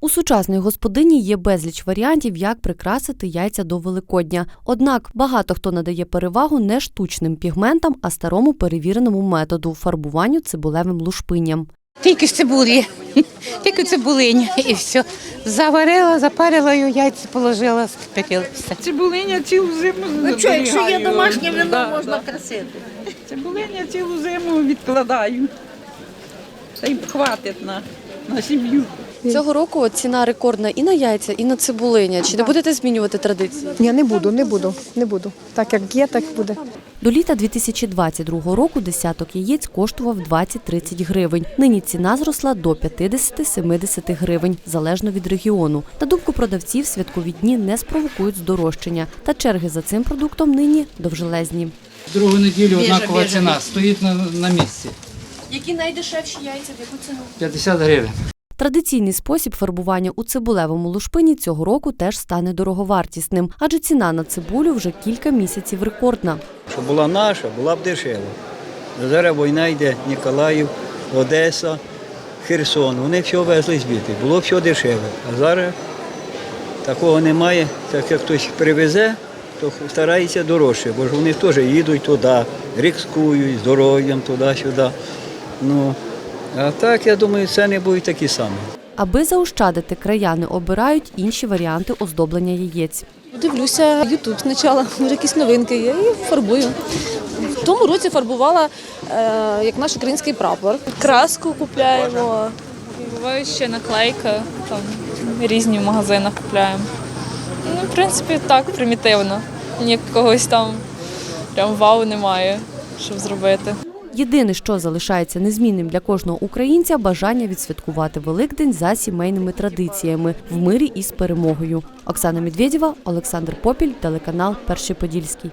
У сучасної господині є безліч варіантів, як прикрасити яйця до Великодня. Однак багато хто надає перевагу не штучним пігментам, а старому перевіреному методу фарбуванню цибулевим лушпинням. Тільки цибулі, тільки цибулиня і все. Заварила, запарила її, яйця положила, скипятила. Все. Цибулиня цілу зиму Ну що, якщо є домашнє вино, Да, можна да. красити. Цибулиня цілу зиму відкладаю. Та й хватить на, на сім'ю. Цього року ціна рекордна і на яйця, і на цибулиня. Чи не будете змінювати традиції? Ні, не буду, не буду, не буду. Так як є, так буде. До літа 2022 року десяток яєць коштував 20-30 гривень. Нині ціна зросла до 50-70 гривень, залежно від регіону. На думку продавців, святкові дні не спровокують здорожчання, та черги за цим продуктом нині довжелезні. Другу неділю Біжа, однакова біжа. ціна, стоїть на, на місці. Які найдешевші яйця, в яку ціну? 50 гривень. Традиційний спосіб фарбування у цибулевому лушпині цього року теж стане дороговартісним, адже ціна на цибулю вже кілька місяців рекордна. Щоб була наша, була б дешева. Зараз війна йде Ніколаїв, Одеса, Херсон. Вони все везли звідти, було все дешеве. А зараз такого немає. Так як хтось привезе, то старається дорожче, бо ж вони теж їдуть туди, ризикують здоров'ям туди-сюди. Ну, а так, я думаю, ціни будуть такі самі. Аби заощадити, краяни обирають інші варіанти оздоблення яєць. Дивлюся Ютуб спочатку, може якісь новинки є і фарбую. В тому році фарбувала е, як наш український прапор. Краску купляємо. Буває ще наклейка, там різні в магазинах купляємо. Ну, в принципі, так, примітивно. Якогось там прям вау немає, щоб зробити. Єдине, що залишається незмінним для кожного українця бажання відсвяткувати Великдень за сімейними традиціями в мирі і з перемогою. Оксана Медведєва, Олександр Попіль, телеканал Перший Подільський.